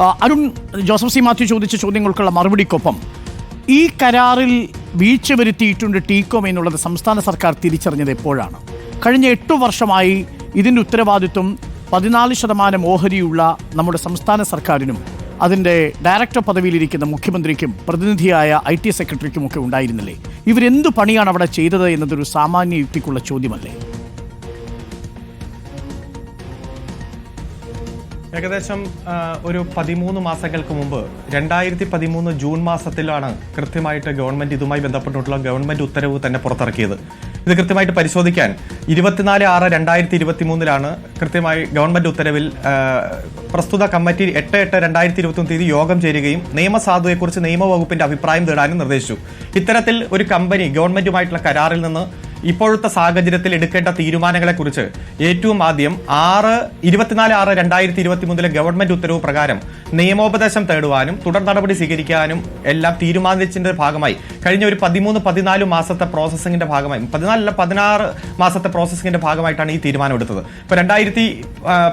Arun Joseph C Mathew ചോദിച്ച ചോദ്യങ്ങൾക്കുള്ള മറുപടിക്കൊപ്പം ഈ കരാറിൽ വീഴ്ച വരുത്തിയിട്ടുണ്ട് ടീകോം എന്നുള്ളത് സംസ്ഥാന സർക്കാർ തിരിച്ചറിഞ്ഞത് എപ്പോഴാണ്? കഴിഞ്ഞ എട്ടു വർഷമായി ഇതിന്റെ ഉത്തരവാദിത്വം പതിനാല് ശതമാനം ഓഹരിയുള്ള നമ്മുടെ സംസ്ഥാന സർക്കാരിനും അതിന്റെ ഡയറക്ടർ പദവിയിലിരിക്കുന്ന മുഖ്യമന്ത്രിക്കും പ്രതിനിധിയായ ഐ ടി സെക്രട്ടറിക്കും ഒക്കെ ഉണ്ടായിരുന്നില്ലേ? ഇവരെന്തു പണിയാണ് അവിടെ ചെയ്തത് എന്നതൊരു സാമാന്യ യുക്തിക്കുള്ള ചോദ്യമല്ലേ? ഏകദേശം ഒരു പതിമൂന്ന് മാസങ്ങൾക്ക് മുമ്പ് രണ്ടായിരത്തി പതിമൂന്ന് ജൂൺ മാസത്തിലാണ് കൃത്യമായിട്ട് ഗവൺമെന്റ് ഇതുമായി ബന്ധപ്പെട്ടിട്ടുള്ള ഗവൺമെന്റ് ഉത്തരവ് തന്നെ പുറത്തിറക്കിയത്. ഇത് കൃത്യമായിട്ട് പരിശോധിക്കാൻ ഇരുപത്തിനാല് ആറ് രണ്ടായിരത്തി ഇരുപത്തി മൂന്നിലാണ് കൃത്യമായി ഗവൺമെന്റ് ഉത്തരവിൽ പ്രസ്തുത കമ്മിറ്റി എട്ട് എട്ട് രണ്ടായിരത്തി ഇരുപത്തി തീയതി യോഗം ചേരുകയും നിയമസാധുതയെക്കുറിച്ച് നിയമവകുപ്പിന്റെ അഭിപ്രായം തേടാനും നിർദ്ദേശിച്ചു. ഇത്തരത്തിൽ ഒരു കമ്പനി ഗവൺമെന്റുമായിട്ടുള്ള കരാറിൽ നിന്ന് ഇപ്പോഴത്തെ സാഹചര്യത്തിൽ എടുക്കേണ്ട തീരുമാനങ്ങളെ കുറിച്ച് ഏറ്റവും ആദ്യം ആറ് ഇരുപത്തിനാല് ആറ് രണ്ടായിരത്തി ഇരുപത്തി മൂന്നിലെ ഗവൺമെന്റ് ഉത്തരവ് പ്രകാരം നിയമോപദേശം തേടുവാനും തുടർ നടപടി സ്വീകരിക്കാനും എല്ലാം തീരുമാനിച്ചതിന്റെ ഭാഗമായി കഴിഞ്ഞ ഒരു പതിമൂന്ന് പതിനാല് മാസത്തെ പ്രോസസ്സിംഗിന്റെ ഭാഗമായി പതിനാലല്ല പതിനാറ് മാസത്തെ പ്രോസസ്സിംഗിന്റെ ഭാഗമായിട്ടാണ് ഈ തീരുമാനം എടുത്തത്. ഇപ്പൊ രണ്ടായിരത്തി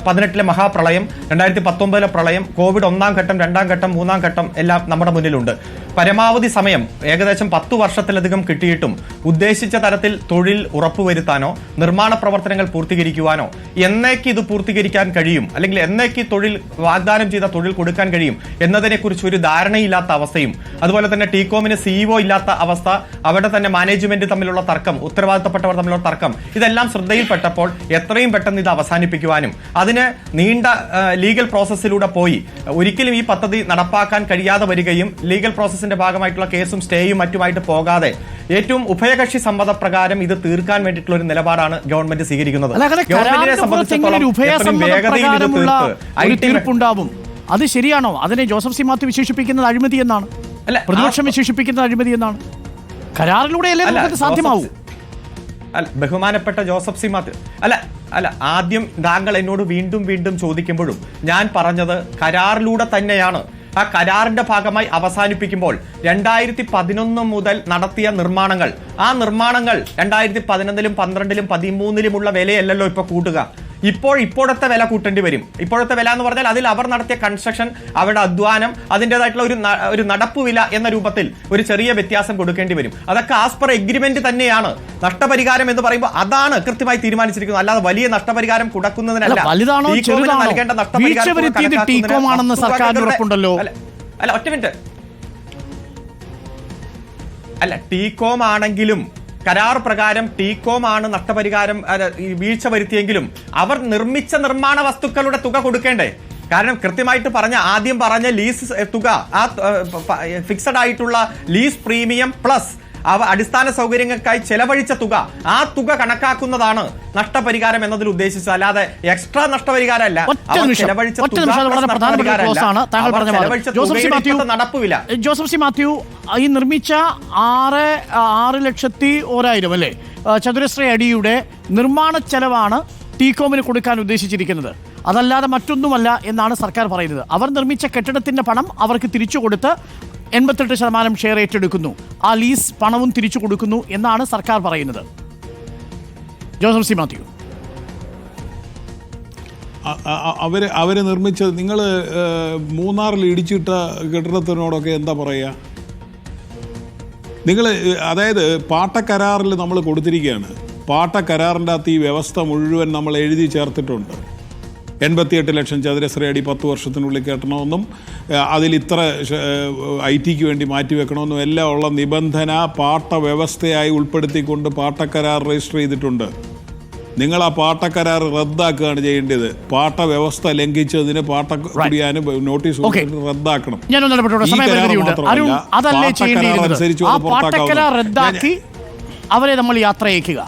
പതിനെട്ടിലെ മഹാപ്രളയം രണ്ടായിരത്തി പത്തൊമ്പതിലെ പ്രളയം കോവിഡ് ഒന്നാം ഘട്ടം രണ്ടാം ഘട്ടം മൂന്നാം ഘട്ടം എല്ലാം നമ്മുടെ മുന്നിലുണ്ട്. പരമാവധി സമയം ഏകദേശം പത്തു വർഷത്തിലധികം കിട്ടിയിട്ടും ഉദ്ദേശിച്ച തരത്തിൽ തൊഴിൽ ഉറപ്പുവരുത്താനോ നിർമ്മാണ പ്രവർത്തനങ്ങൾ പൂർത്തീകരിക്കുവാനോ എന്നേക്ക് ഇത് പൂർത്തീകരിക്കാൻ കഴിയും അല്ലെങ്കിൽ എന്നേക്ക് തൊഴിൽ വാഗ്ദാനം ചെയ്ത തൊഴിൽ കൊടുക്കാൻ കഴിയും എന്നതിനെക്കുറിച്ച് ഒരു ധാരണയില്ലാത്ത അവസ്ഥയും അതുപോലെ തന്നെ ടീകോമിന് സിഇഒ ഇല്ലാത്ത അവസ്ഥ അവിടെ തന്നെ മാനേജ്മെന്റ് തമ്മിലുള്ള തർക്കം ഉത്തരവാദിത്തപ്പെട്ടവർ തമ്മിലുള്ള തർക്കം ഇതെല്ലാം ശ്രദ്ധയിൽപ്പെട്ടപ്പോൾ എത്രയും പെട്ടെന്ന് ഇത് അവസാനിപ്പിക്കുവാനും അതിന് നീണ്ട ലീഗൽ പ്രോസസ്സിലൂടെ പോയി. ഒരിക്കലും ഈ പദ്ധതി നടപ്പാക്കാൻ കഴിയാതെ വരികയും ലീഗൽ പ്രോസസ്സിന്റെ ഭാഗമായിട്ടുള്ള കേസും സ്റ്റേയും മറ്റുമായിട്ട് പോകാതെ ഏറ്റവും ഉഭയകക്ഷി സമ്മതപ്രകാരം ഇത് തീർക്കാൻ വേണ്ടിയിട്ടുള്ള ഒരു നിലപാടാണ് ഗവൺമെന്റ് സ്വീകരിക്കുന്നത്. ഗവൺമെന്റിനെ സംബന്ധിച്ചിടത്തോളം അത് ശരിയാണോ? അതിനെ ജോസഫ് സി മാത്യു വിശേഷിപ്പിക്കുന്നത് അഴിമതി എന്നാണ്. അല്ല, പ്രതിപക്ഷം വിശേഷിപ്പിക്കുന്നത് അഴിമതി എന്നാണ്. നമുക്കത് സാധ്യമാവൂ? അല്ല ബഹുമാനപ്പെട്ട ജോസഫ് സി മാത്യു അല്ല അല്ല ആദ്യം താങ്കൾ എന്നോട് വീണ്ടും വീണ്ടും ചോദിക്കുമ്പോഴും ഞാൻ പറഞ്ഞത് കരാറിലൂടെ തന്നെയാണ്. ആ കരാറിന്റെ ഭാഗമായി അവസാനിപ്പിക്കുമ്പോൾ രണ്ടായിരത്തി പതിനൊന്ന് മുതൽ നടത്തിയ നിർമ്മാണങ്ങൾ. ആ നിർമ്മാണങ്ങൾ രണ്ടായിരത്തി പതിനൊന്നിലും പന്ത്രണ്ടിലും പതിമൂന്നിലുമുള്ള വിലയല്ലല്ലോ ഇപ്പൊ കൂട്ടുക. ഇപ്പോൾ ഇപ്പോഴത്തെ വില കൂട്ടേണ്ടി വരും. ഇപ്പോഴത്തെ വില എന്ന് പറഞ്ഞാൽ അതിൽ അവർ നടത്തിയ കൺസ്ട്രക്ഷൻ അവരുടെ അധ്വാനം അതിന്റെതായിട്ടുള്ള ഒരു ഒരു നടപ്പ് വില എന്ന രൂപത്തിൽ ഒരു ചെറിയ വ്യത്യാസം കൊടുക്കേണ്ടി വരും. അതൊക്കെ ആസ് പെർ എഗ്രിമെന്റ് തന്നെയാണ്. നഷ്ടപരിഹാരം എന്ന് പറയുമ്പോൾ അതാണ് കൃത്യമായി തീരുമാനിച്ചിരിക്കുന്നത്. അല്ലാതെ വലിയ നഷ്ടപരിഹാരം കൊടുക്കുന്നതിനല്ല. നൽകേണ്ട നഷ്ടപരിഹാരം അല്ല ഒറ്റ മിനിറ്റ്. അല്ല ടീകോം ആണെങ്കിലും കരാർ പ്രകാരം ടീകോം ആണ് നഷ്ടപരിഹാരം വീഴ്ച വരുത്തിയെങ്കിലും അവർ നിർമ്മിച്ച നിർമ്മാണ വസ്തുക്കളുടെ തുക കൊടുക്കേണ്ടേ? കാരണം കൃത്യമായിട്ട് പറഞ്ഞ ആദ്യം പറഞ്ഞ ലീസ് തുക ആ ഫിക്സഡ് ആയിട്ടുള്ള ലീസ് പ്രീമിയം പ്ലസ് അവ അടിസ്ഥാന സൗകര്യങ്ങൾക്കായി ചെലവഴിച്ച തുക. ആ തുക കണക്കാക്കുന്നതാണ് നഷ്ടപരിഹാരം എന്നതിൽ ഉദ്ദേശിച്ചത്. അല്ലാതെ എക്സ്ട്രാ നഷ്ടപരിഹാരമല്ല. ചെലവഴിച്ച പോലെ. ജോസഫ് സി മാത്യു ഈ നിർമ്മിച്ച ആറ് ആറ് ലക്ഷത്തി ഓരായിരം അല്ലേ? ചതുരശ്ര അടിയുടെ നിർമ്മാണ ചെലവാണ് ടീകോമിന് കൊടുക്കാൻ ഉദ്ദേശിച്ചിരിക്കുന്നത്. അതല്ലാതെ മറ്റൊന്നുമല്ല എന്നാണ് സർക്കാർ പറയുന്നത്. അവർ നിർമ്മിച്ച കെട്ടിടത്തിന്റെ പണം അവർക്ക് തിരിച്ചു കൊടുത്ത് എൺപത്തെട്ട് ശതമാനം ഷെയർ ഏറ്റെടുക്കുന്നു. ആ ലീസ് പണവും തിരിച്ചു കൊടുക്കുന്നു എന്നാണ് സർക്കാർ പറയുന്നത്. Joseph C Mathew. അവർ അവർ നിർമ്മിച്ചത് നിങ്ങൾ മൂന്നാറിൽ ഇടിച്ചിട്ട കെട്ടിടത്തിനോടൊക്കെ എന്താ പറയുക നിങ്ങൾ അതായത് പാട്ടക്കരാറിൽ നമ്മൾ കൊടുത്തിരിക്കുകയാണ് പാട്ടക്കരാറിന്റെ അകത്ത് ഈ വ്യവസ്ഥ മുഴുവൻ നമ്മൾ എഴുതി ചേർത്തിട്ടുണ്ട്. എൺപത്തിയെട്ട് ലക്ഷം ചതുരശ്ര അടി പത്ത് വർഷത്തിനുള്ളിൽ കെട്ടണമെന്നും അതിൽ ഇത്ര ഐ ടിക്ക് വേണ്ടി മാറ്റിവെക്കണമെന്നും എല്ലാം ഉള്ള നിബന്ധന പാട്ട വ്യവസ്ഥയായി ഉൾപ്പെടുത്തിക്കൊണ്ട് പാട്ടക്കരാർ രജിസ്റ്റർ ചെയ്തിട്ടുണ്ട്. നിങ്ങൾ ആ പാട്ടക്കരാർ റദ്ദാക്കുകയാണ് ചെയ്യേണ്ടത്. പാട്ട വ്യവസ്ഥ ലംഘിച്ചതിന് പാട്ട കുടിയാനും നോട്ടീസ്. റദ്ദാക്കണം. അതല്ലേ ചെയ്യേണ്ടിയിരുന്നത്? ആ പാട്ടക്കരാർ റദ്ദാക്കി അവരെ നമ്മൾ യാത്ര അയക്കുക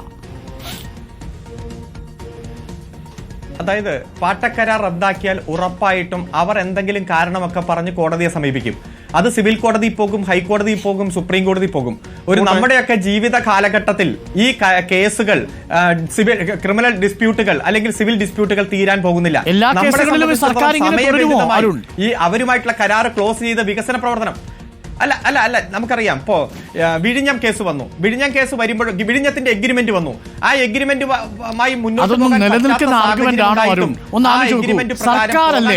അതായത് പാട്ടക്കരാർ റദ്ദാക്കിയാൽ ഉറപ്പായിട്ടും അവർ എന്തെങ്കിലും കാരണമൊക്കെ പറഞ്ഞ് കോടതിയെ സമീപിക്കും. അത് സിവിൽ കോടതി പോകും ഹൈക്കോടതി പോകും സുപ്രീം കോടതി പോകും. ഒരു നമ്മുടെയൊക്കെ ജീവിത കാലഘട്ടത്തിൽ ഈ കേസുകൾ സിവിൽ ക്രിമിനൽ ഡിസ്പ്യൂട്ടുകൾ അല്ലെങ്കിൽ സിവിൽ ഡിസ്പ്യൂട്ടുകൾ തീരാൻ പോകുന്നില്ല? ഈ അവരുമായിട്ടുള്ള കരാർ ക്ലോസ് ചെയ്ത വികസന പ്രവർത്തനം അല്ല അല്ല അല്ല നമുക്കറിയാം. ഇപ്പോ ആ, വിഴിഞ്ഞം കേസ് വന്നു. വിഴിഞ്ഞം കേസ് വരുമ്പോൾ വിഴിഞ്ഞത്തിന്റെ എഗ്രിമെന്റ് വന്നു. ആ എഗ്രിമെന്റുമായി മുന്നോട്ട് നിലനിൽക്കുന്ന ആർഗ്യുമെന്റ് ആണോ സർക്കാരല്ലേ?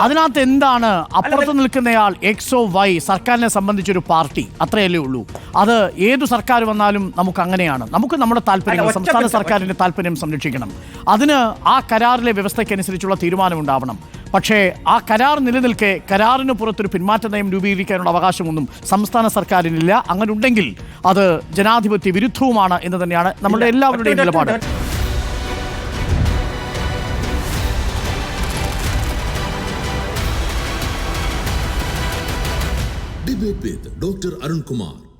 അതിനകത്ത് എന്താണ്? അപ്പുറത്ത് നിൽക്കുന്നയാൾ എക്സോ വൈ സർക്കാരിനെ സംബന്ധിച്ചൊരു പാർട്ടി. അത്രയല്ലേ ഉള്ളൂ. അത് ഏത് സർക്കാർ വന്നാലും നമുക്ക് അങ്ങനെയാണ്. നമുക്ക് നമ്മുടെ താല്പര്യങ്ങൾ സംസ്ഥാന സർക്കാരിന്റെ താല്പര്യം സംരക്ഷിക്കണം. അതിന് ആ കരാറിലെ വ്യവസ്ഥയ്ക്കനുസരിച്ചുള്ള തീരുമാനമുണ്ടാവണം പക്ഷേ ആ കരാർ നിലനിൽക്കെ കരാറിന് പുറത്തൊരു പിന്മാറ്റ നയം രൂപീകരിക്കാനുള്ള അവകാശമൊന്നും സംസ്ഥാന സർക്കാരിനില്ല അങ്ങനെ ഉണ്ടെങ്കിൽ അത് ജനാധിപത്യ വിരുദ്ധവുമാണ് എന്ന് തന്നെയാണ് നമ്മുടെ എല്ലാവരുടെയും നിലപാട് doctor Arunkumar with Dr. Arun Kumar.